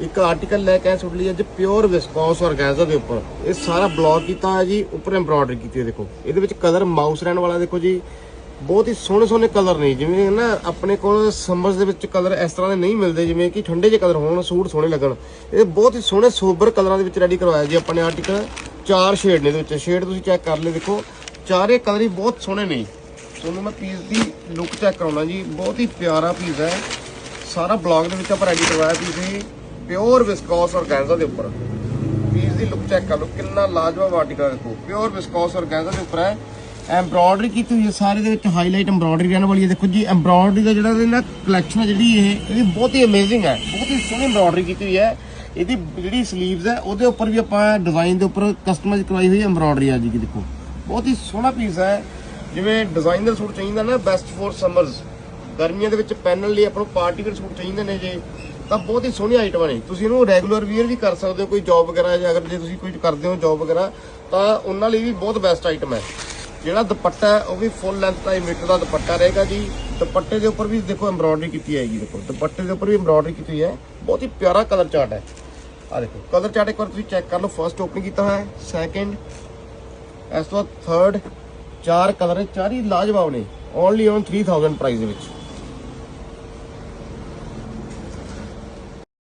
ਇੱਕ ਆਰਟੀਕਲ ਲੈ ਕੇ ਆਏ ਤੁਹਾਡੇ ਲਈ ਅੱਜ ਪਿਓਰ ਵਿਸਕੋਸ ਔਰਗੈਂਜ਼ਾ ਦੇ ਉੱਪਰ। ਇਹ ਸਾਰਾ ਬਲੌਕ ਕੀਤਾ ਹੋਇਆ ਜੀ, ਉੱਪਰ ਐਮਬ੍ਰੋਇਡਰੀ ਕੀਤੀ ਹੈ ਦੇਖੋ। ਇਹਦੇ ਵਿੱਚ ਕਲਰ ਮਾਊਸ ਰਹਿਣ ਵਾਲਾ ਦੇਖੋ ਜੀ। ਬਹੁਤ ਹੀ ਸੋਹਣੇ ਸੋਹਣੇ ਕਲਰ ਨੇ, ਜਿਵੇਂ ਨਾ ਆਪਣੇ ਕੋਲ ਸਮਰਸ ਦੇ ਵਿੱਚ ਕਲਰ ਇਸ ਤਰ੍ਹਾਂ ਦੇ ਨਹੀਂ ਮਿਲਦੇ, ਜਿਵੇਂ ਕਿ ਠੰਡੇ ਜਿਹੇ ਕਲਰ ਹੋਣ, ਸੂਟ ਸੋਹਣੇ ਲੱਗਣ। ਇਹ ਬਹੁਤ ਹੀ ਸੋਹਣੇ ਸੋਬਰ ਕਲਰਾਂ ਦੇ ਵਿੱਚ ਰੈਡੀ ਕਰਵਾਇਆ ਜੀ ਆਪਾਂ ਨੇ ਆਰਟੀਕਲ ਚਾਰ ਸ਼ੇਡ ਨੇ ਇਹਦੇ ਵਿੱਚ। ਸ਼ੇਡ ਤੁਸੀਂ ਚੈੱਕ ਕਰ ਲਿਓ ਦੇਖੋ। ਚਾਰੇ ਕਲਰ ਹੀ ਬਹੁਤ ਸੋਹਣੇ ਨੇ। ਤੁਹਾਨੂੰ ਮੈਂ ਪੀਸ ਦੀ ਲੁੱਕ ਚੈੱਕ ਕਰਾਉਣਾ ਜੀ। ਬਹੁਤ ਹੀ ਪਿਆਰਾ ਪੀਸ ਹੈ। ਸਾਰਾ ਬਲੌਗ ਦੇ ਵਿੱਚ ਆਪਾਂ ਰੈਡੀ ਕਰਵਾਇਆ ਪੀਸ ਇਹ ਪਿਓਰ ਵਿਸਕੋਸ ਔਰਗੈਂਜ਼ਾ ਦੇ ਉੱਪਰ। ਪੀਸ ਦੀ ਲੁੱਕ ਚੈੱਕ ਕਰ ਲਓ, ਕਿੰਨਾ ਲਾਜਵਾਬ ਆਰਟੀਕਲ ਦੇਖੋ। ਪਿਓਰ ਵਿਸਕੋਸ ਔਰਗੈਂਜ਼ਾ ਦੇ ਉੱਪਰ ਹੈ। ਐਮਬ੍ਰੋਇਡਰੀ ਕੀਤੀ ਹੋਈ ਹੈ, ਸਾਰੇ ਦੇ ਵਿੱਚ ਹਾਈਲਾਈਟ ਐਮਬ੍ਰੋਇਡਰੀ ਰਹਿਣ ਵਾਲੀ ਹੈ। ਦੇਖੋ ਜੀ ਐਮਬ੍ਰੋਇਡਰੀ ਦਾ ਜਿਹੜਾ ਇਹਦੇ ਨਾਲ ਕਲੈਕਸ਼ਨ ਹੈ, ਜਿਹੜੀ ਇਹ, ਇਹਦੀ ਬਹੁਤ ਹੀ ਅਮੇਜ਼ਿੰਗ ਹੈ। ਬਹੁਤ ਹੀ ਸੋਹਣੀ ਐਮਬ੍ਰੋਇਡਰੀ ਕੀਤੀ ਹੋਈ ਹੈ। ਇਹਦੀ ਜਿਹੜੀ ਸਲੀਵਸ ਹੈ, ਉਹਦੇ ਉੱਪਰ ਵੀ ਆਪਾਂ ਡਿਜ਼ਾਈਨ ਦੇ ਉੱਪਰ ਕਸਟਮਾਈਜ਼ ਕਰਵਾਈ ਹੋਈ ਐਮਬ੍ਰੋਇਡਰੀ ਆ ਜੀ ਕਿ ਦੇਖੋ। ਬਹੁਤ ਹੀ ਸੋਹਣਾ ਪੀਸ ਹੈ। ਜਿਵੇਂ ਡਿਜ਼ਾਈਨਰ ਸੂਟ ਚਾਹੀਦਾ ਨਾ ਬੈਸਟ ਫੋਰ ਸਮਰਸ ਗਰਮੀਆਂ ਦੇ ਵਿੱਚ ਪਹਿਨਣ ਲਈ ਆਪਾਂ ਨੂੰ ਪਾਰਟੀ ਵੇਅਰ ਸੂਟ ਚਾਹੀਦੇ ਨੇ ਜੇ। ਤਾਂ ਬਹੁਤ ਹੀ ਸੋਹਣੀ ਆਈਟਮਾਂ ਨੇ ਤੁਸੀਂ ਇਹਨੂੰ ਰੈਗੂਲਰ ਵੀਅਰ ਵੀ ਕਰ ਸਕਦੇ ਹੋ, ਕੋਈ ਜੌਬ ਵਗੈਰਾ ਜਾਂ ਅਗਰ ਜੇ ਤੁਸੀਂ ਕੋਈ ਕਰਦੇ ਹੋ ਜੌਬ ਵਗੈਰਾ, ਤਾਂ ਉਹਨਾਂ ਲਈ ਵੀ ਬਹੁਤ ਬੈਸਟ ਆਈਟਮ ਹੈ। ਜਿਹੜਾ ਦੁਪੱਟਾ ਹੈ, ਉਹ ਵੀ ਫੁੱਲ ਲੈਂਥ ਦਾ ਮੀਟਰ ਦਾ ਦੁਪੱਟਾ ਰਹੇਗਾ ਜੀ। ਦੁਪੱਟੇ ਦੇ ਉੱਪਰ ਵੀ ਦੇਖੋ ਐਮਬ੍ਰੋਇਡਰੀ ਕੀਤੀ ਹੈਗੀ ਦੇਖੋ। ਦੁਪੱਟੇ ਦੇ ਉੱਪਰ ਵੀ ਐਮਬ੍ਰੋਇਡਰੀ ਕੀਤੀ ਹੋਈ ਹੈ। ਬਹੁਤ ਹੀ ਪਿਆਰਾ ਕਲਰ ਚਾਰਟ ਹੈ। ਆ ਦੇਖੋ ਕਲਰ ਚਾਰਟ ਇੱਕ ਵਾਰ ਤੁਸੀਂ ਚੈੱਕ ਕਰ ਲਓ। ਫਰਸਟ ਓਪਨ ਕੀਤਾ ਹੋਇਆ ਹੈ ਸੈਕੰਡ ਇਸ ਤੋਂ ਬਾਅਦ ਥਰਡ ਚਾਰ ਕਲਰ ਨੇ ਚਾਰ ਹੀ ਲਾਜਵਾਬ ਨੇ। ਓਨਲੀ ਔਨ 3000 ਪ੍ਰਾਈਸ ਦੇ ਵਿੱਚ।